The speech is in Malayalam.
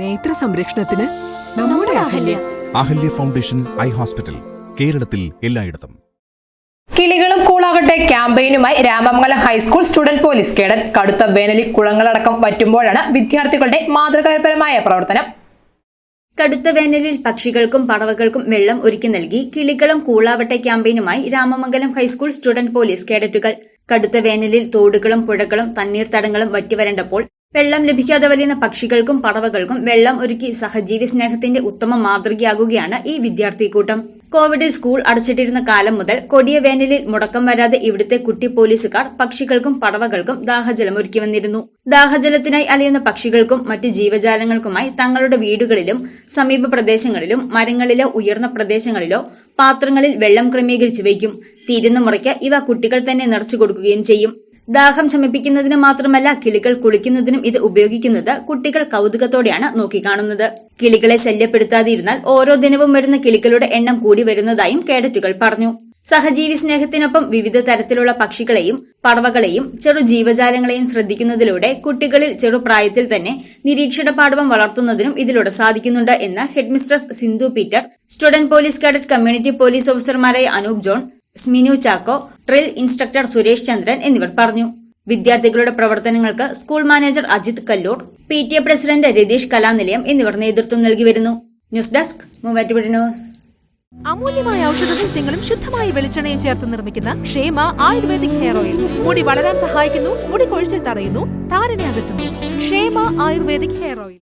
നേത്ര സംരക്ഷണത്തിന് നമ്മുടെ Ahalya. Ahalya foundation eye hospital കേരളത്തിൽ എല്ലായിടത്തും. കിളികളും കൂളാകട്ടെ ക്യാമ്പയിനുമായി Ramamangalam high school student police cadet കടുത്ത വേനലിൽ കുളങ്ങളടക്കം വറ്റുമ്പോഴാണ് വിദ്യാർത്ഥികളുടെ മാതൃകാപരമായ പ്രവർത്തനം. കടുത്ത വേനലിൽ പക്ഷികൾക്കും പറവകൾക്കും വെള്ളം ഒരുക്കി നൽകി കിളികളും കൂളാവട്ടെ ക്യാമ്പയിനുമായി Ramamangalam high school student police കേഡറ്റുകൾ. കടുത്ത വേനലിൽ തോടുകളും പുഴകളും തണ്ണീർത്തടങ്ങളും വറ്റിവരണ്ടപ്പോൾ വെള്ളം ലഭിക്കാതെ വലിയുന്ന പക്ഷികൾക്കും പടവകൾക്കും വെള്ളം ഒരുക്കി സഹജീവി സ്നേഹത്തിന്റെ ഉത്തമ മാതൃകയാകുകയാണ് ഈ വിദ്യാർത്ഥി കൂട്ടം. കോവിഡിൽ സ്കൂൾ അടച്ചിട്ടിരുന്ന കാലം മുതൽ കൊടിയ വേനലിൽ മുടക്കം വരാതെ ഇവിടുത്തെ കുട്ടി പോലീസുകാർ പക്ഷികൾക്കും പടവകൾക്കും ദാഹജലം ഒരുക്കി വന്നിരുന്നു. ദാഹജലത്തിനായി അലയുന്ന പക്ഷികൾക്കും മറ്റ് ജീവജാലങ്ങൾക്കുമായി തങ്ങളുടെ വീടുകളിലും സമീപ പ്രദേശങ്ങളിലും മരങ്ങളിലോ ഉയർന്ന പ്രദേശങ്ങളിലോ പാത്രങ്ങളിൽ വെള്ളം ക്രമീകരിച്ചു വയ്ക്കും. തീരുന്ന മുറയ്ക്ക് ഇവ കുട്ടികൾ തന്നെ നിറച്ചു കൊടുക്കുകയും ചെയ്യും. ദാഹം ശമിപ്പിക്കുന്നതിന് മാത്രമല്ല കിളികൾ കുളിക്കുന്നതിനും ഇത് ഉപയോഗിക്കുന്നത് കുട്ടികൾ കൗതുകത്തോടെയാണ് നോക്കിക്കാണുന്നത്. കിളികളെ ശല്യപ്പെടുത്താതിരുന്നാൽ ഓരോ ദിനവും വരുന്ന കിളികളുടെ എണ്ണം കൂടി വരുന്നതായും കേഡറ്റുകൾ പറഞ്ഞു. സഹജീവി സ്നേഹത്തിനൊപ്പം വിവിധ തരത്തിലുള്ള പക്ഷികളെയും പറവകളെയും ചെറു ജീവജാലങ്ങളെയും ശ്രദ്ധിക്കുന്നതിലൂടെ കുട്ടികളിൽ ചെറുപ്രായത്തിൽ തന്നെ നിരീക്ഷണ പാഠവം വളർത്തുന്നതിനും ഇതിലൂടെ സാധിക്കുന്നുണ്ട് എന്ന് headmistress Sindhu Peter student police cadet community police ഓഫീസർമാരായ Anoop John Sminu Chacko drill instructor Suresh Chandran എന്നിവർ പറഞ്ഞു. വിദ്യാർത്ഥികളുടെ പ്രവർത്തനങ്ങൾക്ക് school manager Ajith Kallur P T A president Ratheesh Kalanilayam എന്നിവർ നേതൃത്വം നൽകി വരുന്നു ന്യൂസ് ഡെസ്ക് മൂവാറ്റുപുഴ ന്യൂസ്. അമൂല്യമായ ഔഷധ സസ്യങ്ങളും ശുദ്ധമായ വെളിച്ചെണ്ണയും ചേർത്ത് നിർമ്മിക്കുന്ന ക്ഷേമ ആയുർവേദിക് ഹെയർ ഓയിൽ. മുടി വളരാൻ സഹായിക്കുന്നു മുടി കൊഴിച്ചിൽ തടയുന്നു താരനെ അകറ്റുന്നു. ക്ഷേമ ആയുർവേദിക് ഹെയർ ഓയിൽ.